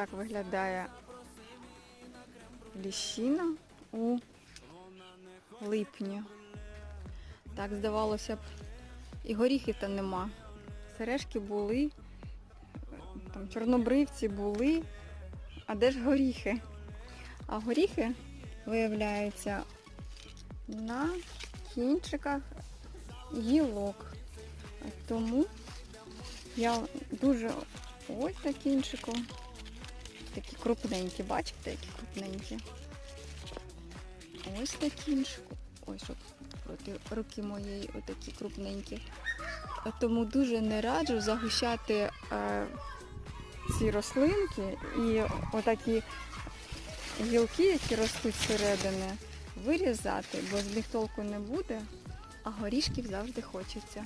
так виглядає ліщина у липні. Так, здавалося б, і горіхів то нема. Сережки були, там чорнобривці були, а де ж горіхи? А горіхи виявляються на кінчиках гілок. Тому я дуже ось на кінчику. Такі крупненькі, бачите, які крупненькі. Ось на кінчику. Ось от проти руки моєї отакі крупненькі. Тому дуже не раджу загущати е, ці рослинки і отакі гілки, які ростуть зсередини, вирізати, бо з них толку не буде, а горішків завжди хочеться.